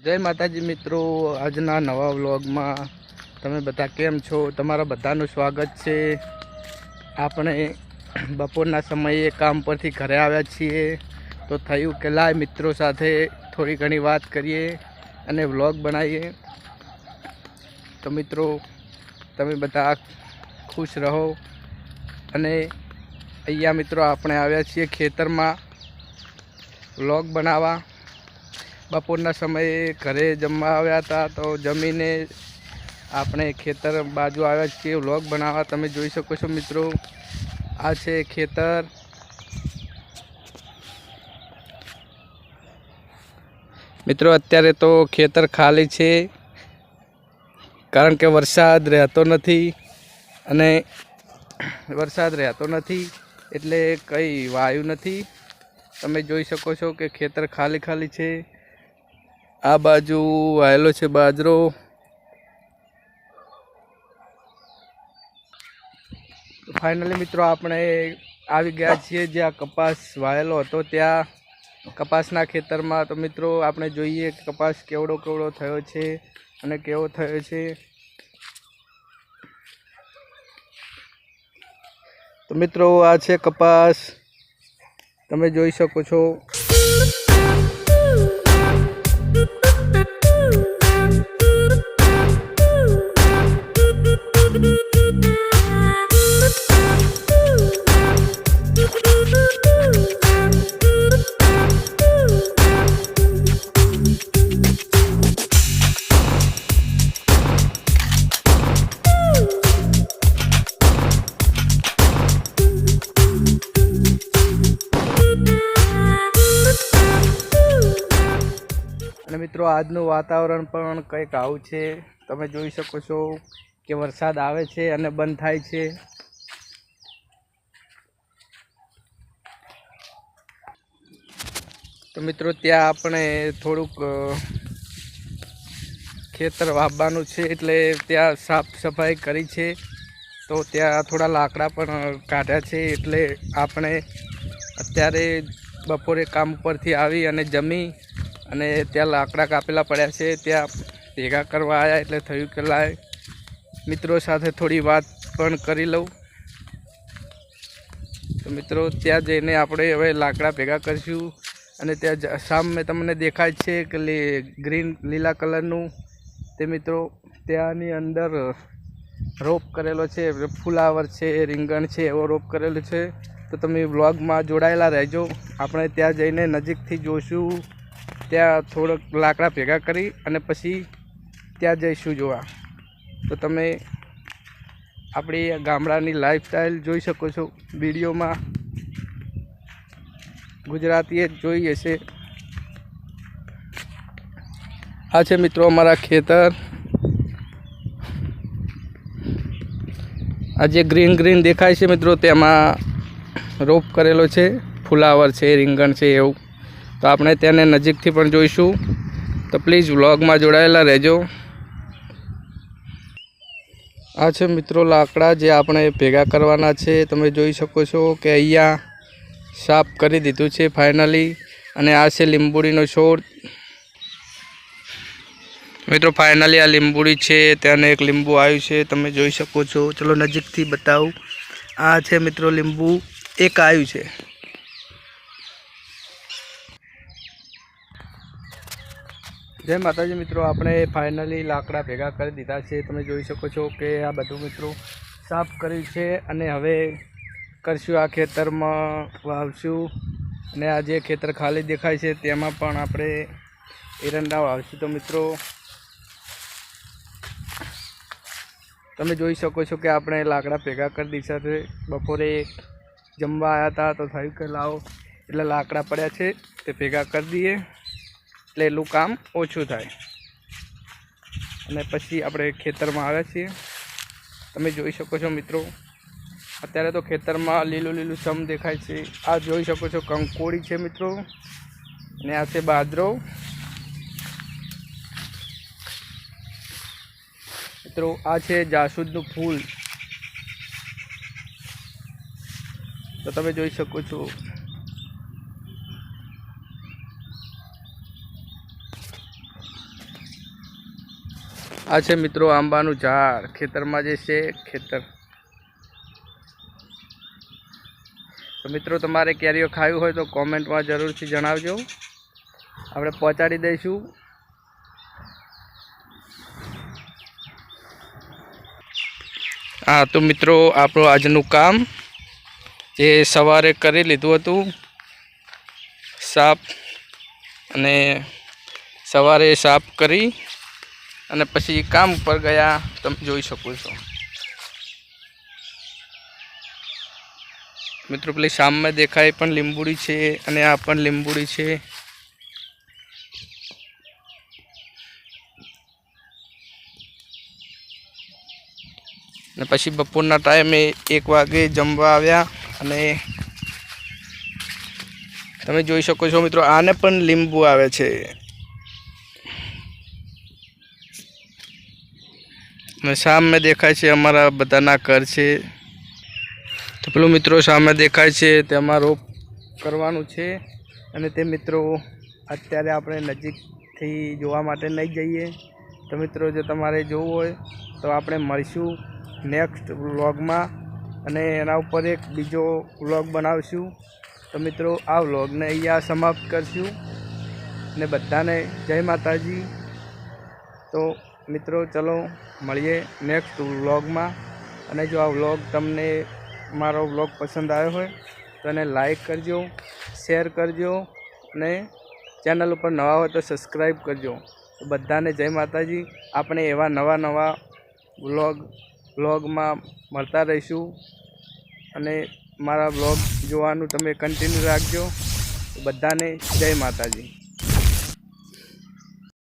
જય માતાજી મિત્રો, આજના નવા વ્લોગમાં તમે બધા કેમ છો? તમારા બધાનું સ્વાગત છે. આપણે બપોરના સમયે કામ પરથી ઘરે આવ્યા છીએ. તો થયું કે લાય મિત્રો સાથે થોડી ઘણી વાત કરીએ અને વ્લોગ બનાવીએ. તો મિત્રો, તમે બધા ખુશ રહો. અને અહીંયા મિત્રો આપણે આવ્યા છીએ ખેતરમાં વ્લોગ બનાવવા. બપોરના સમયે ઘરે જમવા આવ્યા હતા તો જમીને આપણે ખેતર બાજુ આવ્યા છીએ, વ્લોગ બનાવવા. તમે જોઈ શકો છો મિત્રો, આ છે ખેતર. મિત્રો, અત્યારે તો ખેતર ખાલી છે, કારણ કે વરસાદ રહેતો નથી અને વરસાદ રહેતો નથી એટલે કંઈ વાયુ નથી. તમે જોઈ શકો છો કે ખેતર ખાલી ખાલી છે. આ બાજુ વાયેલો છે બાજરો. ફાઇનલી મિત્રો આપણે આવી ગયા છીએ જ્યાં કપાસ વાયેલો હતો ત્યાં. કપાસના ખેતરમાં તો મિત્રો આપણે જોઈએ કે કપાસ કેવડો કેવડો થયો છે અને કેવો થયો છે. તો મિત્રો આ છે કપાસ. તમે જોઈ શકો છો. મિત્રો આજનું વાતાવરણ પણ કંઈક આવું છે. તમે જોઈ શકો છો કે વરસાદ આવે છે અને બંધ થાય છે. તો મિત્રો, ત્યાં આપણે થોડુંક ખેતર વાવવાનું છે એટલે ત્યાં સાફ સફાઈ કરી છે. તો ત્યાં થોડા લાકડા પણ કાઢ્યા છે એટલે આપણે અત્યારે બપોરે કામ ઉપરથી આવી અને જમી અને ત્યાં લાકડા કાપેલા પડ્યા છે. ત્યાં ભેગા કરવા આવ્યા એટલે થયું કે લાય મિત્રો સાથે થોડી વાત પણ કરી લઉં. તો મિત્રો, ત્યાં જઈને આપણે હવે લાકડા ભેગા કરીશું અને ત્યાં સામે તમને દેખાય છે કે ગ્રીન, લીલા કલરનું. તે મિત્રો, ત્યાંની અંદર રોપ કરેલો છે, ફુલાવર છે, રીંગણ છે, એવો રોપ કરેલો છે. તો તમે વ્લોગમાં જોડાયેલા રહેજો. આપણે ત્યાં જઈને નજીકથી જોઈશું ત્યાં થોડોક લાકડા ભેગા કરી અને પછી ત્યાં જઈશું જોવા. તો તમે આપણી ગામડાની લાઈફસ્ટાઈલ જોઈ શકો છો. વિડીયોમાં ગુજરાતીએ જ જોઈ હશે. આ છે મિત્રો અમારા ખેતર. આ જે ગ્રીન ગ્રીન દેખાય છે મિત્રો, તેમાં રોપ કરેલો છે. ફુલાવર છે, રીંગણ છે, એવું. તો આપણે તેને નજીકથી પણ જોઈશું. તો પ્લીઝ વ્લોગમાં જોડાયેલા રહેજો. આ છે મિત્રો લાકડા જે આપણે ભેગા કરવાના છે. તમે જોઈ શકો છો કે અહીંયા સાફ કરી દીધું છે ફાઇનલી. અને આ છે લીંબુડીનો છોડ. મિત્રો ફાઇનલી આ લીંબુડી છે, ત્યાંને એક લીંબુ આવ્યું છે. તમે જોઈ શકો છો. ચલો નજીકથી બતાવું. આ છે મિત્રો લીંબુ. એક આવ્યું છે. જય માતાજી મિત્રો, આપણે ફાઇનલી લાકડા ભેગા કરી દીધા છે. તમે જોઈ શકો છો કે આ બધું મિત્રો સાફ કર્યું છે અને હવે કરશું આ ખેતરમાં વાવશું. અને આ જે ખેતર ખાલી દેખાય છે તેમાં પણ આપણે એરંડા વાવશું. તો મિત્રો, તમે જોઈ શકો છો કે આપણે લાકડા ભેગા કરી દીધા છે. બપોરે જમવા આવ્યા હતા તો થયું કે લાવો. એટલે લાકડા પડ્યા છે, તે ભેગા કરી દઈએ. એટલે એટલું કામ ઓછું થાય. અને પછી આપણે ખેતરમાં આવ્યા છીએ. તમે જોઈ શકો છો મિત્રો, અત્યારે તો ખેતરમાં લીલું લીલું સમ દેખાય છે. આ જોઈ શકો છો કંકોડી છે મિત્રો, અને આ છે બાજરો. મિત્રો, આ છે જાસૂદનું ફૂલ. તો તમે જોઈ શકો છો આ છે મિત્રો આંબાનું ઝાડ. ખેતરમાં જે છે, ખેતર. તો મિત્રો તમારે કેરીઓ ખાવી હોય તો કોમેન્ટમાં જરૂરથી જણાવજો. આપણે પહોંચાડી દઈશું. હા, તો મિત્રો આપણું આજનું કામ જે સવારે કરી લીધું હતું સાફ અને સવારે સાફ કરી અને પછી કામ ઉપર ગયા, તમે જોઈ શકો છો. મિત્રો, પેલી સામે દેખાય પણ લીંબુડી છે અને આ પણ લીંબુડી છે. અને પછી બપોરના ટાઈમે એક વાગે જમવા આવ્યા અને તમે જોઈ શકો છો મિત્રો, આને પણ લીંબુ આવે છે. સામે દેખાય છે અમારા બધાના ઘર છે. તો પેલું મિત્રો સામે દેખાય છે તે અમારો કરવાનું છે અને તે મિત્રો અત્યારે આપણે નજીકથી જોવા માટે નહીં જઈએ. તો મિત્રો જો તમારે જોવું હોય તો આપણે મળીશું નેક્સ્ટ વ્લોગમાં અને એના ઉપર એક બીજો વ્લોગ બનાવીશું. તો મિત્રો આ વ્લોગને અહીંયા સમાપ્ત કરશું. અને બધાને જય માતાજી. તો મિત્રો, ચલો મળીએ નેક્સ્ટ વ્લોગમાં અને જો આ વ્લોગ તમને મારો વ્લોગ પસંદ આવ્યો હોય, તો એને લાઈક કરજો શેર કરજો, અને ચેનલ ઉપર નવા હોય તો સબસ્ક્રાઈબ કરજો. તો બધાને જય માતાજી. આપણે એવા નવા નવા વ્લોગ વ્લોગમાં મળતા રહીશું. અને મારા વ્લોગ જોવાનું તમે કન્ટિન્યુ રાખજો. બધાને જય માતાજી.